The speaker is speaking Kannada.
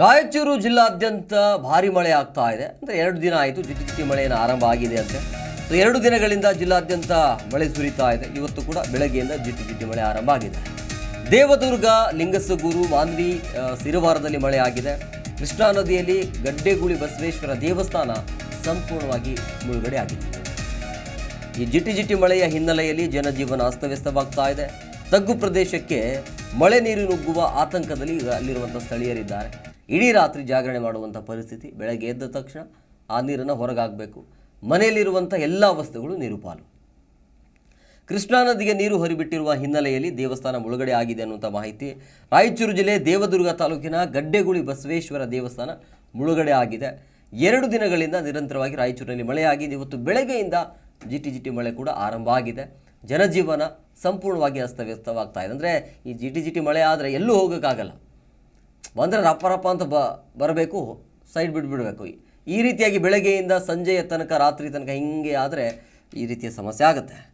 ರಾಯಚೂರು ಜಿಲ್ಲಾದ್ಯಂತ ಭಾರಿ ಮಳೆ ಆಗ್ತಾ ಇದೆ. ಅಂದರೆ ಎರಡು ದಿನ ಆಯಿತು ಜಿಟಿ ಜಿಟಿ ಮಳೆಯನ್ನು ಆರಂಭ ಆಗಿದೆ ಅಂತೆ. ಸೊ ಎರಡು ದಿನಗಳಿಂದ ಜಿಲ್ಲಾದ್ಯಂತ ಮಳೆ ಸುರಿತಾ ಇದೆ. ಇವತ್ತು ಕೂಡ ಬೆಳಗ್ಗೆಯಿಂದ ಜಿಟಿ ಜಿಟಿ ಮಳೆ ಆರಂಭ ಆಗಿದೆ. ದೇವದುರ್ಗ, ಲಿಂಗಸಗೂರು, ಮಾನ್ವಿ ಸಿರವಾರದಲ್ಲಿ ಮಳೆ ಆಗಿದೆ. ಕೃಷ್ಣಾ ನದಿಯಲ್ಲಿ ಗಡ್ಡೆಗುಳಿ ಬಸವೇಶ್ವರ ದೇವಸ್ಥಾನ ಸಂಪೂರ್ಣವಾಗಿ ಮುಳುಗಡೆ ಆಗಿದೆ. ಈ ಜಿಟಿ ಜಿಟಿ ಮಳೆಯ ಹಿನ್ನೆಲೆಯಲ್ಲಿ ಜನಜೀವನ ಅಸ್ತವ್ಯಸ್ತವಾಗ್ತಾ ಇದೆ. ತಗ್ಗು ಪ್ರದೇಶಕ್ಕೆ ಮಳೆ ನೀರು ನುಗ್ಗುವ ಆತಂಕದಲ್ಲಿ ಈಗ ಅಲ್ಲಿರುವಂಥ ಸ್ಥಳೀಯರಿದ್ದಾರೆ. ಇಡೀ ರಾತ್ರಿ ಜಾಗರಣೆ ಮಾಡುವಂಥ ಪರಿಸ್ಥಿತಿ, ಬೆಳಗ್ಗೆ ಎದ್ದ ತಕ್ಷಣ ಆ ನೀರನ್ನು ಹೊರಗಾಗಬೇಕು ಮನೆಯಲ್ಲಿರುವಂಥ ಎಲ್ಲ ವಸ್ತುಗಳು ನೀರು ಪಾಲು ಕೃಷ್ಣಾ ನದಿಗೆ ನೀರು ಹರಿಬಿಟ್ಟಿರುವ ಹಿನ್ನೆಲೆಯಲ್ಲಿ ದೇವಸ್ಥಾನ ಮುಳುಗಡೆ ಆಗಿದೆ ಅನ್ನುವಂಥ ಮಾಹಿತಿ. ರಾಯಚೂರು ಜಿಲ್ಲೆ ದೇವದುರ್ಗ ತಾಲೂಕಿನ ಗಡ್ಡೆಗುಳಿ ಬಸವೇಶ್ವರ ದೇವಸ್ಥಾನ ಮುಳುಗಡೆ ಆಗಿದೆ. ಎರಡು ದಿನಗಳಿಂದ ನಿರಂತರವಾಗಿ ರಾಯಚೂರಿನಲ್ಲಿ ಮಳೆಯಾಗಿದೆ. ಇವತ್ತು ಬೆಳಗ್ಗೆಯಿಂದ ಜಿಟಿ ಜಿಟಿ ಮಳೆ ಕೂಡ ಆರಂಭ ಆಗಿದೆ. ಜನಜೀವನ ಸಂಪೂರ್ಣವಾಗಿ ಅಸ್ತವ್ಯಸ್ತವಾಗ್ತಾ ಇದೆ. ಅಂದರೆ ಈ ಜಿಟಿ ಜಿಟಿ ಮಳೆ ಆದರೆ ಎಲ್ಲೂ ಹೋಗೋಕ್ಕಾಗಲ್ಲ. ಬಂದರೆ ರಪ್ಪ ರಪ್ಪ ಅಂತ ಬ, ಬರಬೇಕು ಸೈಡ್ ಬಿಟ್ಬಿಡಬೇಕು. ಈ ರೀತಿಯಾಗಿ ಬೆಳಗ್ಗೆಯಿಂದ ಸಂಜೆಯ ತನಕ, ರಾತ್ರಿ ತನಕ ಹಿಂಗೆ ಆದರೆ ಈ ರೀತಿಯ ಸಮಸ್ಯೆ ಆಗುತ್ತೆ.